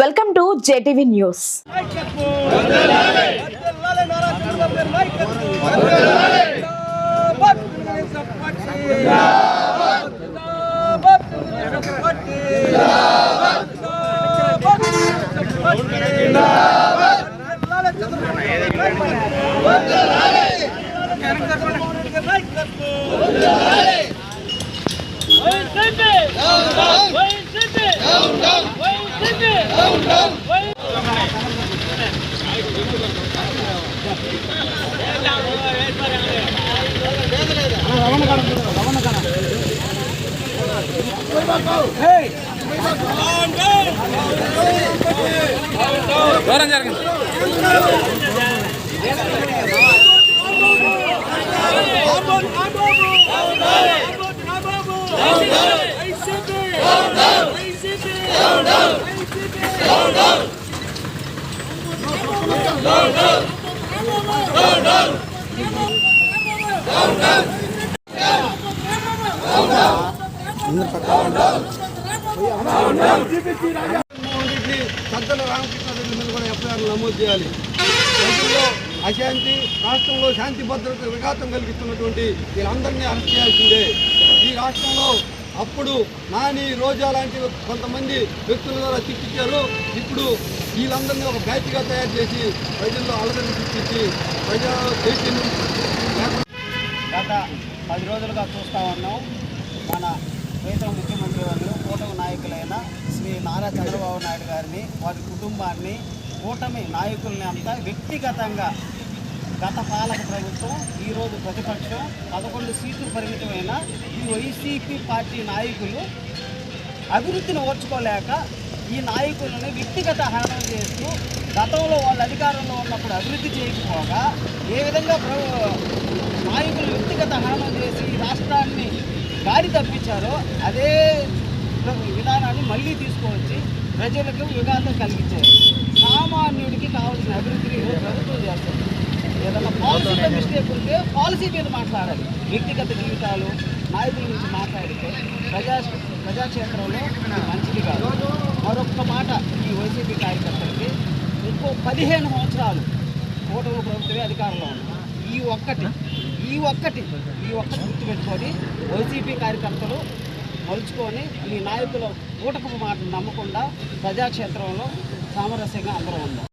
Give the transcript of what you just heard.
Welcome to JTV news. దూరం జరిగింది జగన్మోహన్ రెడ్డి సద్దల రామకృష్ణ రెడ్డి కూడా ఎఫ్ఐఆర్ నమోదు చేయాలి. ప్రజల్లో అశాంతి రాష్ట్రంలో శాంతి భద్రత విఘాతం కలిగిస్తున్నటువంటి వీళ్ళందరినీ అరెస్ట్ చేయాల్సిందే. ఈ రాష్ట్రంలో అప్పుడు నాని రోజా లాంటి కొంతమంది వ్యక్తుల ద్వారా తిప్పించారు ఇప్పుడు వీళ్ళందరినీ ఒక బ్యాచ్గా తయారు చేసి ప్రజల్లో అలదని తిప్పించి ప్రజా చైతన్యం గత పది రోజులుగా చూస్తూ ఉన్నాం. మన ఆయన శ్రీ నారా చంద్రబాబు నాయుడు గారిని వారి కుటుంబాన్ని కూటమి నాయకుల్ని అంతా వ్యక్తిగతంగా గత పాలక ప్రభుత్వం ఈరోజు ప్రతిపక్షం పదకొండు సీట్లు పరిమితమైన ఈ వైసీపీ పార్టీ నాయకులు అభివృద్ధిని ఓర్చుకోలేక ఈ నాయకులను వ్యక్తిగత హరణం చేస్తూ గతంలో వాళ్ళు అధికారంలో ఉన్నప్పుడు అభివృద్ధి చేయకపోగా ఏ విధంగా ప్ర- నాయకులు వ్యక్తిగత హరణం చేసి ఈ రాష్ట్రాన్ని గాడి తప్పించారో అదే విధానాన్ని మళ్ళీ తీసుకువచ్చి ప్రజలకు యుగాంతం కలిగించారు సామాన్యుడికి కావాల్సిన అభివృద్ధిని ప్రభుత్వం చేస్తుంది. ఏదైనా పాలసీలో మిస్టేక్ ఉంటే పాలసీ మీద మాట్లాడాలి. వ్యక్తిగత జీవితాలు నాయకుల నుంచి మాట్లాడితే ప్రజా ప్రజాక్షేత్రంలో మంచిది కాదు. మరొక్క మాట ఈ వైసీపీ కార్యకర్తలకి ఇంకో పదిహేను సంవత్సరాలు కూటమి ప్రభుత్వమే అధికారంలో ఉంది. ఈ ఒక్కటి ఈ ఒక్కటి ఈ ఒక్కటి గుర్తుపెట్టుకొని వైసీపీ కార్యకర్తలు మలుచుకొని ఈ నాయకుల కూటమి మాటలు నమ్మకుండా ప్రజాక్షేత్రంలో సామరస్యంగా అందరూ ఉందాం.